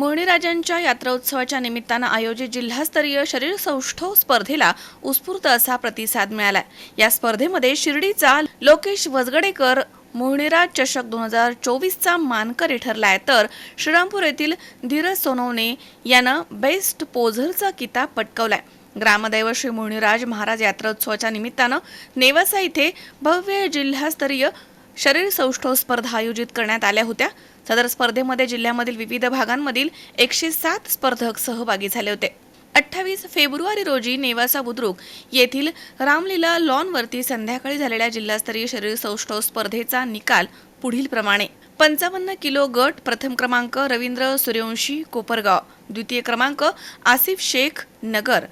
मोहिनीराजांच्या यात्रोत्सवाच्या निमित्तानं आयोजित जिल्हास्तरीय शरीर सौष्ठव स्पर्धेला उत्स्फूर्त असा प्रतिसाद मिळाला या स्पर्धेमध्ये शिर्डीचा लोकेश वजगडेकर मोहिनीराज चषक दोन हजार चोवीसचा मानकरी ठरलाय. तर श्रीरामपूर येथील धीरज सोनवणे यानं बेस्ट पोझरचा किताब पटकवलाय. ग्रामदैव श्री मोहिनीराज महाराज यात्रोत्सवाच्या निमित्तानं नेवासा इथे भव्य जिल्हास्तरीय शरीर सौष्ठव स्पर्धा आयोजित करण्यात आल्या होत्या. सदर स्पर्धेमध्ये जिल्ह्यामधील विविध भागांमधील एकशे सात स्पर्धक सहभागी झाले होते. अठ्ठावीस फेब्रुवारी रोजी नेवासा बुद्रुक येथील रामलीला लॉनवरती संध्याकाळी झालेल्या जिल्हास्तरीय शरीर सौष्ठव स्पर्धेचा निकाल पुढील प्रमाणे. पंचावन्न किलो गट प्रथम क्रमांक रवींद्र सूर्यवंशी कोपरगाव द्वितीय क्रमांक आसिफ शेख नगर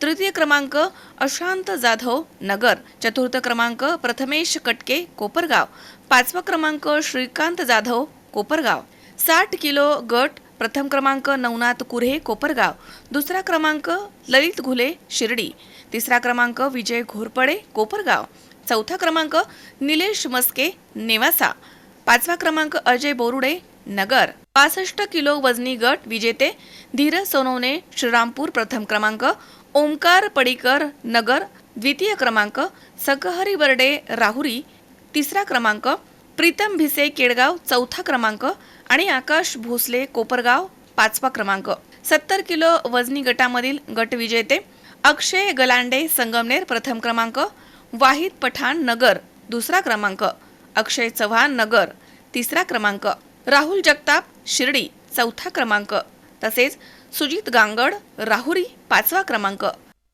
तृतीय क्रमांक अशांत जाधव नगर चतुर्थ क्रमांक प्रथमेश कटके कोपरगाव पाचवा क्रमांक श्रीकांत जाधव कोपरगाव साठ किलो गट प्रथम क्रमांक नवनाथ कुरे कोपरगाव दुसरा क्रमांक ललित घुले शिर्डी तिसरा क्रमांक विजय घोरपडे कोपरगाव चौथा क्रमांक निलेश मस्के नेवासा पाचवा क्रमांक अजय बोरुडे नगर पासष्ट किलो वजनी गट विजेते धीरज सोनवणे श्रीरामपूर प्रथम क्रमांक ओमकार पडीकर नगर द्वितीय क्रमांक सकहरी बर्डे राहुरी तिसरा क्रमांक प्रीतम भिसे केडगाव चौथा क्रमांक आणि आकाश भोसले कोपरगाव पाचवा क्रमांक. सत्तर किलो वजनी गटामधील गट विजेते अक्षय गलांडे संगमनेर प्रथम क्रमांक वाहिद पठाण नगर दुसरा क्रमांक अक्षय चव्हाण नगर तिसरा क्रमांक. राहुल जगताप शिर्डी चौथा क्रमांक. तसेच सुजित गांगड राहुरी पाचवा क्रमांक.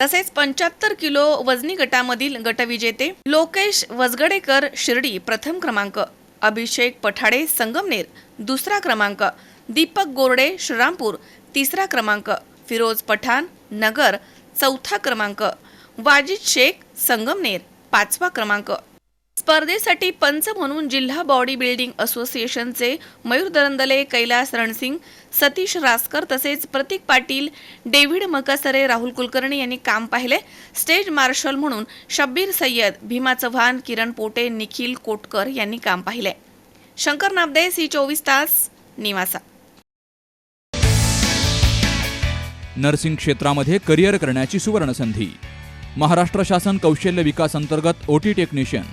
तसेच पंच्याहत्तर किलो वजनी गटामधील गटविजेते लोकेश वजगडेकर शिर्डी प्रथम क्रमांक. अभिषेक पठाडे संगमनेर दुसरा क्रमांक. दीपक गोरडे श्रीरामपूर तिसरा क्रमांक. फिरोज पठाण नगर चौथा क्रमांक. वाजिद शेख संगमनेर पाचवा क्रमांक. स्पर्धेसाठी पंच म्हणून जिल्हा बॉडी बिल्डिंग असोसिएशनचे मयूर दरंदले कैलास रणसिंग सतीश रासकर तसेच प्रतीक पाटील डेव्हिड मकसरे राहुल कुलकर्णी यांनी काम पाहिले. स्टेज मार्शल म्हणून शब्बीर सय्यद भीमा चव्हाण किरण पोटे निखिल कोटकर यांनी काम पाहिले. शंकर नामदे सी चोवीस तास निवासा. नर्सिंग क्षेत्रामध्ये करिअर करण्याची सुवर्णसंधी. महाराष्ट्र शासन कौशल्य विकास अंतर्गत OT technician.